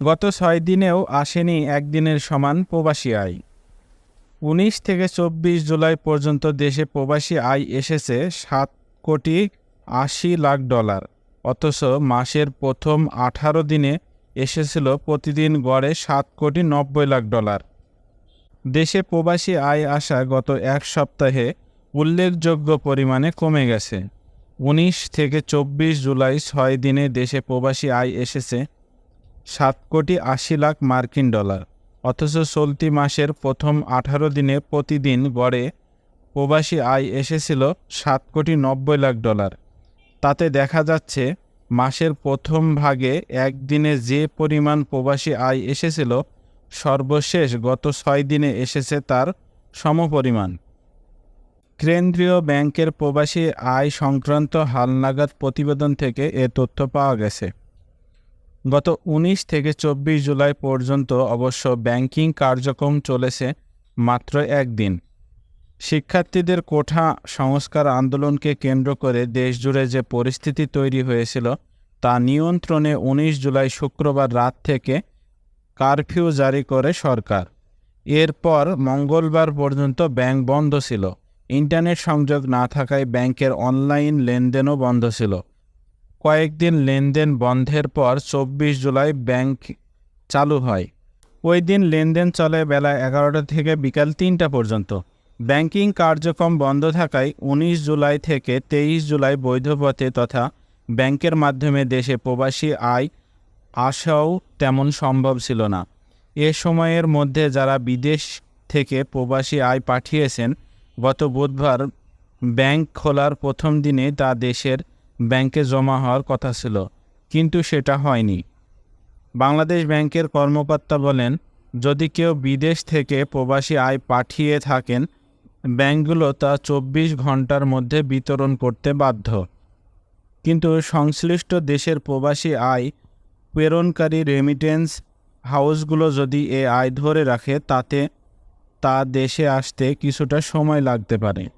গত ছয় দিনেও আসেনি একদিনের সমান প্রবাসী আয়। উনিশ থেকে চব্বিশ জুলাই পর্যন্ত দেশে প্রবাসী আয় এসেছে সাত কোটি আশি লাখ ডলার, অথচ মাসের প্রথম আঠারো দিনে এসেছিল প্রতিদিন গড়ে সাত কোটি নব্বই লাখ ডলার। দেশে প্রবাসী আয় আসা গত এক সপ্তাহে উল্লেখযোগ্য পরিমাণে কমে গেছে। উনিশ থেকে চব্বিশ জুলাই ছয় দিনে দেশে প্রবাসী আয় এসেছে সাত কোটি আশি লাখ মার্কিন ডলার। অথচ চলতি মাসের প্রথম আঠারো দিনে প্রতিদিন গড়ে প্রবাসী আয় এসেছিল সাত কোটি নব্বই লাখ ডলার। তাতে দেখা যাচ্ছে, মাসের প্রথম ভাগে একদিনে যে পরিমাণ প্রবাসী আয় এসেছিল, সর্বশেষ গত ছয় দিনে এসেছে তার সমপরিমাণ। কেন্দ্রীয় ব্যাংকের প্রবাসী আয় সংক্রান্ত হালনাগাদ প্রতিবেদন থেকে এ তথ্য পাওয়া গেছে। গত উনিশ থেকে চব্বিশ জুলাই পর্যন্ত অবশ্য ব্যাংকিং কার্যক্রম চলেছে মাত্র একদিন। শিক্ষার্থীদের কোঠা সংস্কার আন্দোলনকে কেন্দ্র করে দেশজুড়ে যে পরিস্থিতি তৈরি হয়েছিল, তা নিয়ন্ত্রণে উনিশ জুলাই শুক্রবার রাত থেকে কারফিউ জারি করে সরকার। এরপর মঙ্গলবার পর্যন্ত ব্যাংক বন্ধ ছিল। ইন্টারনেট সংযোগ না থাকায় ব্যাংকের অনলাইন লেনদেনও বন্ধ ছিল। কয়েকদিন লেনদেন বন্ধের পর চব্বিশ জুলাই ব্যাংক চালু হয়। ওই দিন লেনদেন চলে বেলা এগারোটা থেকে বিকাল তিনটা পর্যন্ত। ব্যাংকিং কার্যক্রম বন্ধ থাকায় উনিশ জুলাই থেকে তেইশ জুলাই বৈধপথে তথা ব্যাংকের মাধ্যমে দেশে প্রবাসী আয় আসাও তেমন সম্ভব ছিল না। এ সময়ের মধ্যে যারা বিদেশ থেকে প্রবাসী আয় পাঠিয়েছেন, গত বুধবার ব্যাংক খোলার প্রথম দিনে তা দেশের ব্যাংকে জমা হওয়ার কথা ছিল, কিন্তু সেটা হয়নি। বাংলাদেশ ব্যাংকের কর্মকর্তা বলেন, যদি কেউ বিদেশ থেকে প্রবাসী আয় পাঠিয়ে থাকেন, ব্যাংকগুলো তা চব্বিশ ঘণ্টার মধ্যে বিতরণ করতে বাধ্য। কিন্তু সংশ্লিষ্ট দেশের প্রবাসী আয় প্রেরণকারী রেমিটেন্স হাউসগুলো যদি এ আয় ধরে রাখে, তাতে তা দেশে আসতে কিছুটা সময় লাগতে পারে।